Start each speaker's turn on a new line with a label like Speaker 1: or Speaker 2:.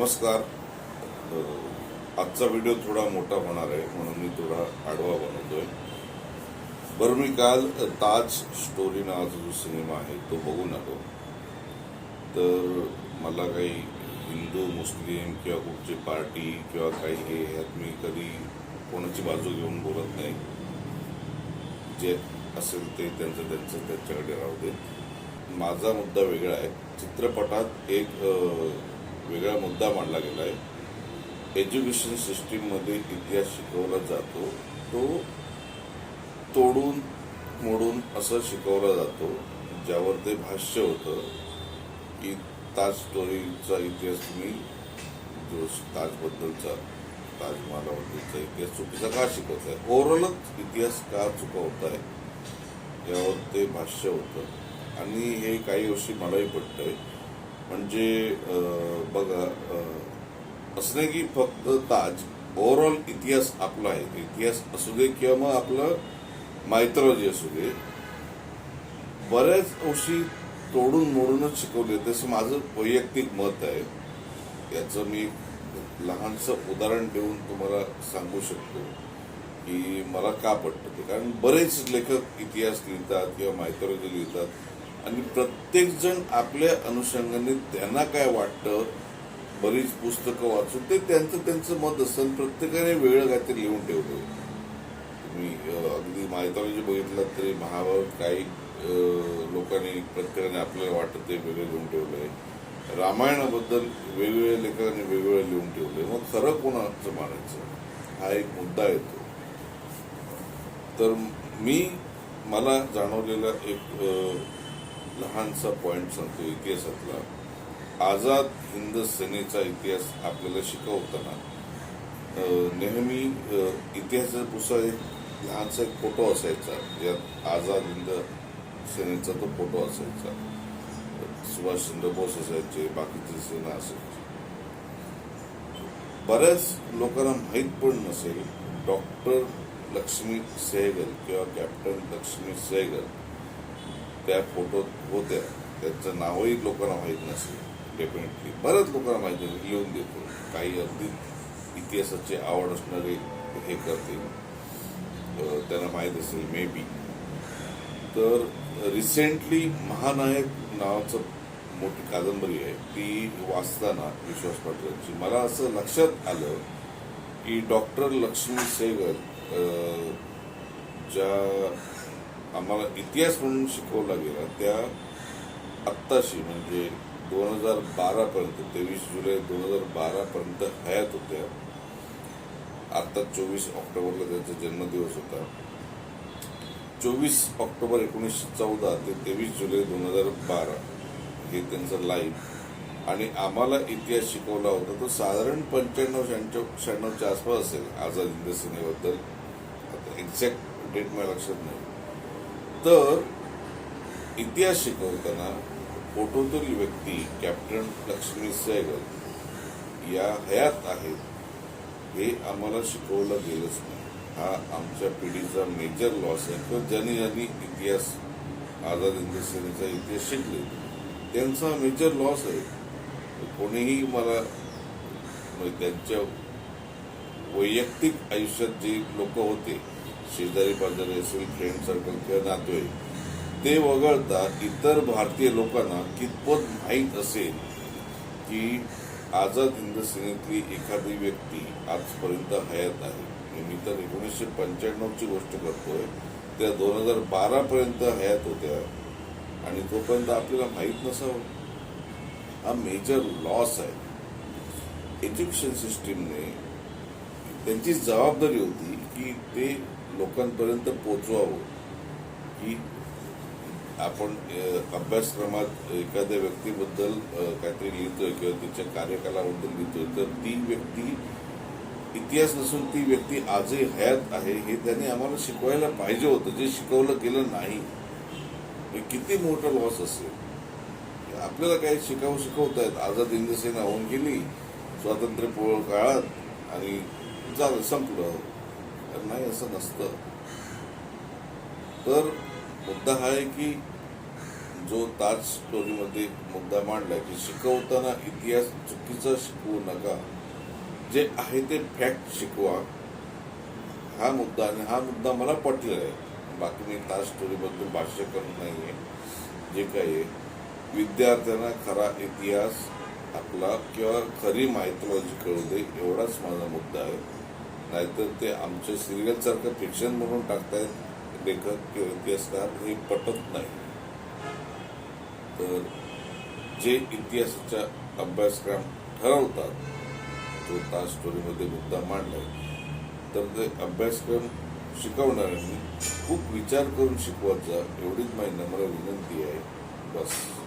Speaker 1: नमस्कार. आजचा व्हिडिओ थोडा मोठा होणार आहे म्हणून मी थोडा आडवा बनवतोय. बरं मी काल ताज स्टोरी नावाचा जो सिनेमा आहे तो बघून आलो तर मला काही हिंदू मुस्लिम किंवा कुठची पार्टी किंवा काही हे ह्यात मी कधी कोणाची बाजू घेऊन बोलत नाही. जे असेल ते त्यांचं त्यांचं त्यांच्याकडे राहू दे माझा मुद्दा वेगळा आहे. चित्रपटात एक वेगळा मुद्दा मांडला गेला आहे. एज्युकेशन सिस्टीममध्ये इतिहास शिकवला जातो. तो तोडून मोडून असं शिकवला जातो ज्यावर ते भाष्य होतं की ताज स्टोरीचा इतिहास तुम्ही जो ताजबद्दलचा ताजमहालाबद्दलचा इतिहास चुकीचा का शिकवताय? ओव्हरऑलच इतिहास का चुकवताय? यावर ते भाष्य होतं. आणि हे काही गोष्टी मलाही पटतंय. म्हणजे बघा असं नाही की फक्त ताज ओव्हरऑल इतिहास आपला आहे. इतिहास असू दे किंवा मग आपलं मायथॉलॉजी असू दे. बऱ्याच अंशी तोडून मोडूनच शिकवले तसं माझं वैयक्तिक मत आहे. याचं मी लहानसं उदाहरण देऊन तुम्हाला सांगू शकतो की मला का पटतं ते. कारण बरेच लेखक इतिहास लिहितात किंवा मायथॉलॉजी लिहितात. आणि प्रत्येकजण आपल्या अनुषंगाने त्यांना काय वाटतं बरीच पुस्तकं वाचून ते त्यांचं त्यांचं मत असतं प्रत्येकाने वेगळं काहीतरी लिहून ठेवलं. तुम्ही अगदी अगदी जे बघितलं तरी महाभारत काही लोकांनी प्रत्येकाने आपल्याला वाटतं ते वेगळं लिहून ठेवलंय. रामायणाबद्दल वेगवेगळ्या लेखकांनी वेगवेगळं लिहून ठेवलंय. मग खरं कोणाचं मानायचं? हा एक मुद्दा येतो. तर मी मला जाणवलेला एक लहानसा पॉईंट सांगतो इतिहासातला. आझाद हिंद सेनेचा इतिहास आपल्याला शिकवताना नेहमी इतिहासाचा इतिहासाच्या एक लहानसा एक फोटो असायचा ज्यात आझाद हिंद सेनेचा तो फोटो असायचा. सुभाषचंद्र बोस असायचे बाकीची सेना असायची. बऱ्याच लोकांना माहीत पण नसेल डॉक्टर लक्ष्मी सेहगल किंवा कॅप्टन लक्ष्मी सेहगल त्या फोटोत होत्या. त्यांचं नावही लोकांना माहीत नसेल. डेफिनेटली बऱ्याच लोकांना माहिती नाही लिहून देतो. काही अगदी इतिहासाची आवड असणारे हे करतील. त्यांना माहीत असेल मे बी तर रिसेंटली महानायक नावाचं मोठी कादंबरी आहे. ती वाचताना विश्वास पाटलांची. मला असं लक्षात आलं की डॉक्टर लक्ष्मी सेगल ज्या आम्हाला इतिहास म्हणून शिकवला गेला त्या आत्ताशी म्हणजे दोन हजार बारापर्यंत तेवीस जुलै दोन हजार बारापर्यंत हयात होत्या. आत्ता चोवीस ऑक्टोबरला त्यांचा जन्मदिवस होता. चोवीस ऑक्टोबर एकोणीसशे चौदा ते तेवीस जुलै दोन हजार बारा हे त्यांचं लाईफ आणि आम्हाला इतिहास शिकवला होता. तो साधारण पंच्याण्णव शहाण्णव शहाण्णवच्या आसपास असेल आझाद हिंद सेनेबद्दल. आता एक्झॅक्ट डेट मला लक्षात नाही. तर इतिहास शिकवताना फोटोतील व्यक्ती कॅप्टन लक्ष्मी सहगल या हयात आहेत हे आम्हाला शिकवलं गेलंच नाही. हा आमच्या पिढीचा मेजर लॉस आहे. किंवा ज्यांनी ज्यांनी इतिहास आझाद हिंद सेनेचा इतिहास शिकले त्यांचा मेजर लॉस आहे. कोणीही मला म्हणजे त्यांच्या वैयक्तिक आयुष्यात जे लोक होते शेजारी पाजारी असेल फ्रेंड सर्कल किंवा नातेवाईक. ते वगळता इतर भारतीय लोकांना कितपत माहीत असेल की आझाद हिंद सेनेतली एखादी व्यक्ती आजपर्यंत हयात आहे? मी तर एकोणीसशे पंच्याण्णवची गोष्ट करतोय. त्या दोन हजार बारा पर्यंत हयात होत्या. आणि तोपर्यंत आपल्याला माहीत नसावं. हा मेजर लॉस आहे. एज्युकेशन सिस्टीमने त्यांची जबाबदारी होती की ते लोकांपर्यंत पोचवावं की आपण अभ्यासक्रमात एखाद्या व्यक्तीबद्दल काहीतरी लिहितोय किंवा तिच्या कार्यकालाबद्दल लिहितोय तर ती व्यक्ती इतिहास नसून ती व्यक्ती आजही हयात आहे हे त्यांनी आम्हाला शिकवायला पाहिजे होतं. जे शिकवलं गेलं नाही हे किती मोठं लॉस असेल. आपल्याला काही शिकावं शिकवतायत आझाद हिंद सेना होऊन गेली स्वातंत्र्यपूर्व काळात आणि झालं संपलं. तर नाही असं नसतं. तर मुद्दा हा आहे की जो ताज स्टोरीमध्ये मुद्दा मांडला की शिकवताना इतिहास चुकीचा शिकवू नका. जे आहे ते फॅक्ट शिकवा. हा मुद्दा आणि हा मुद्दा मला पटलेला आहे. बाकी मी ताज स्टोरीबद्दल भाष्य करत नाही आहे जे काही आहे विद्यार्थ्यांना खरा इतिहास आपला किंवा खरी मायथॉलॉजी कळू दे एवढाच माझा मुद्दा आहे. नाहीतर ते आमच्या सिरियलसारखं फिक्शन म्हणून टाकतायत लेखक किंवा इतिहासकार हे पटत नाही. तर जे इतिहासाचा अभ्यासक्रम ठरवतात जो तास स्टोरीमध्ये मुद्दा मांडलाय तर ते अभ्यासक्रम शिकवणाऱ्यांनी खूप विचार करून शिकवत जा एवढीच माझी नम्र विनंती आहे. बस.